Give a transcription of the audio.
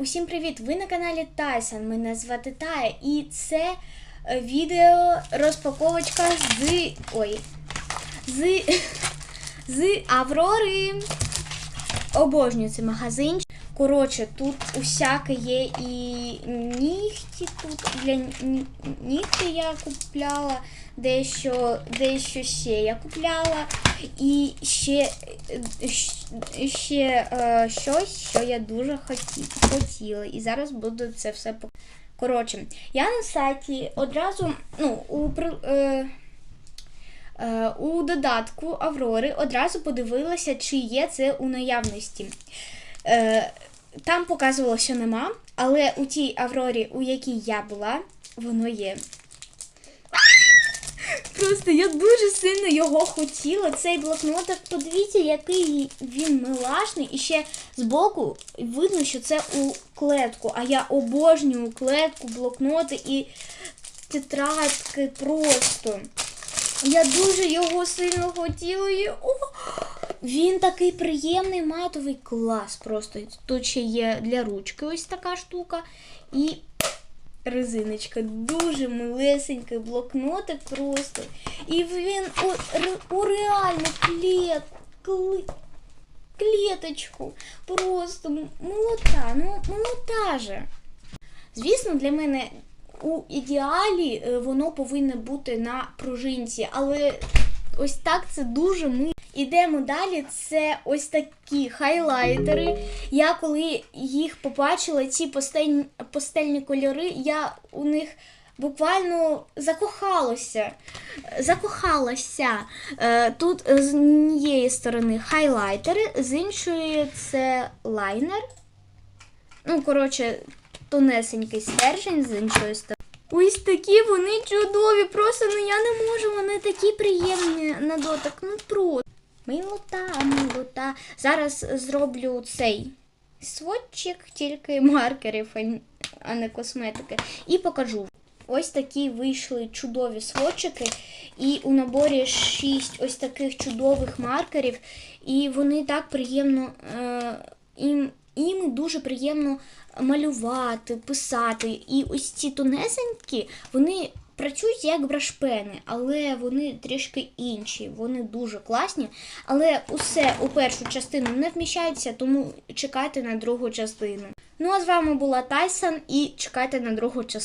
Усім привіт! Ви на каналі Тайсон. Мене звати Тая, і це е, відео розпаковочка з. Ой. З. З Аврори. Обожнюю цей магазин. Коротше, тут усяке є і нігті тут для нігті я купляла, дещо, дещо ще я купляла. І ще, ще е, щось, що я дуже хоті, хотіла. І зараз буду це все. Коротше, я на сайті одразу, ну, у, е, е, у додатку Аврори одразу подивилася, чи є це у наявності. Е, там показувало, що нема, але у тій Аврорі, у якій я була, воно є. Просто я дуже сильно його хотіла. Цей блокнотик, подивіться, який він милашний. І ще збоку видно, що це у клетку. А я обожнюю клетку, блокноти і тетрадки просто. Я дуже його сильно хотіла. І... О! Він такий приємний матовий клас. Просто тут ще є для ручки ось така штука. І резиночка. Дуже милесенький блокнотик просто. І він у, у реальну клет, кле- клеточку. Просто м- молота, ну молота же. Звісно, для мене у ідеалі е, воно повинно бути на пружинці, але ось так це дуже ми. Ідемо далі. Це ось такі хайлайтери. Я коли їх побачила, ці постельні, постельні кольори, я у них буквально закохалася. Закохалася. Е, Тут з однієї сторони хайлайтери, з іншої це лайнер. Ну, коротше, тонесенький стержень з іншої сторони. Ось такі вони чудові, просто ну я не можу, вони такі приємні на дотик. Ну просто. Милота, милота. Зараз зроблю цей сводчик, тільки маркерів, а не косметики. І покажу. Ось такі вийшли чудові сводчики. І у наборі 6 ось таких чудових маркерів. І вони так приємно. Е, дуже приємно малювати, писати. І ось ці тонесенькі, вони працюють як брашпени, але вони трішки інші. Вони дуже класні. Але усе у першу частину не вміщається, тому чекайте на другу частину. Ну а з вами була Тайсон і чекайте на другу частину.